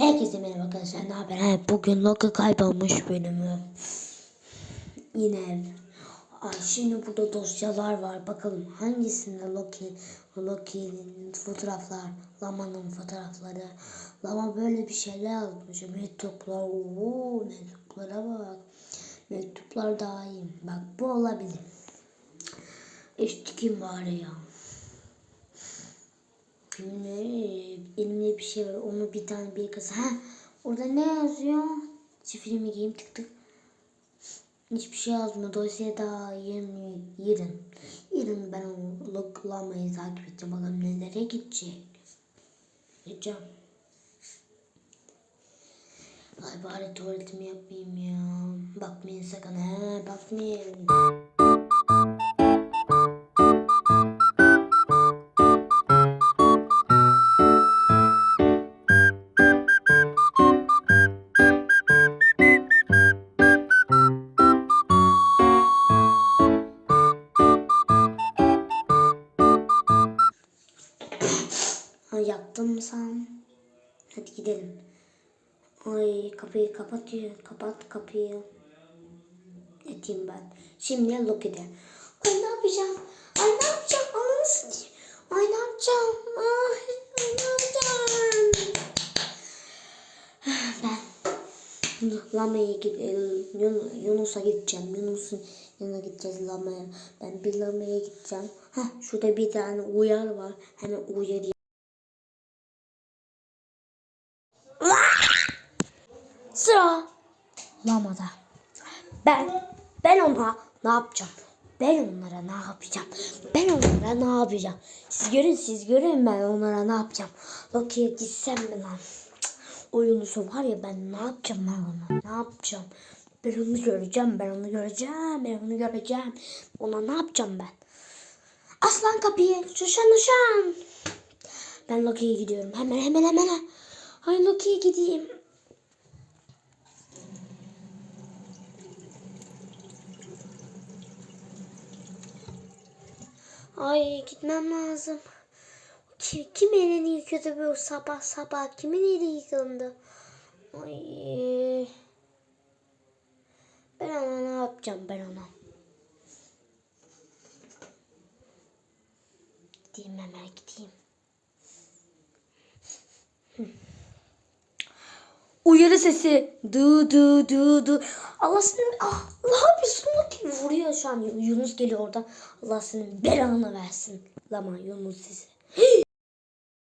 Herkese merhaba arkadaşlar. Ne haber? Ha, bugün Loki kaybolmuş bölümü. Yine. Ay, şimdi burada dosyalar var. Bakalım hangisinde Loki, Loki'nin fotoğraflar, Lama'nın fotoğrafları. Lama böyle bir şeyler yazmış. Mektuplar. Oo, mektuplara bak. Mektuplar daha iyi. Bak bu olabilir. İşte kim var ya? Elimde, elimde bir şey var. Onu bir tane bir kız. Ha, orada ne yazıyor? Şifremi giyeyim tık tık. Hiçbir şey yazmıyor. Dosyaya daha yarın. Yarın. Yarın ben onu loklamayı takip edeceğim. Bakalım nelere gidecek. Gideceğim. Ay bari tuvaletimi yapmayayım ya. Bakmayın sakın. He bakmayın. Ha, yaptım sen. Hadi gidelim. Ay kapıyı kapatıyor. Kapat kapıyı. Edeyim ben. Şimdi Loki'de. Ay ne yapacağım? Ay ne yapacağım? Ananı satayım. Ay ne yapacağım? Ay, ay ne yapacağım? Ben Lama'ya gidiyorum. Yunus'a gideceğim. Yunus'un yanına gideceğiz Lama'ya. Ben bir Lama'ya gideceğim. Heh, şurada bir tane uyar var. Hemen uyarayım. Sıra Lama'da. Ben ben ona ne yapacağım? Ben onlara ne yapacağım? Ben onlara ne yapacağım? Siz görün siz görün ben onlara ne yapacağım? Loki'ye gitsem mi lan? Cık, O Yunus'u var ya ben ne yapacağım ben ona? Ne yapacağım? Ben onu göreceğim, ben onu göreceğim, ben onu göreceğim. Ona ne yapacağım ben? Aslan kapıyı, şuşan uşan. Ben Loki'ye gidiyorum. Hemen hemen hemen. Ay Loki'ye gideyim. Ay gitmem lazım. Kim, kim elini yıkadı bu sabah sabah? Kimin eli yıkandı? Ay. Ben ona ne yapacağım ben ona? Gideyim hemen gideyim. Uyarı sesi. Du du du du. Allah senin ah, ne yapıyorsun bakayım vuruyor şu an Yunus geliyor oradan. Allah senin belanı versin. Lama Yunus sesi.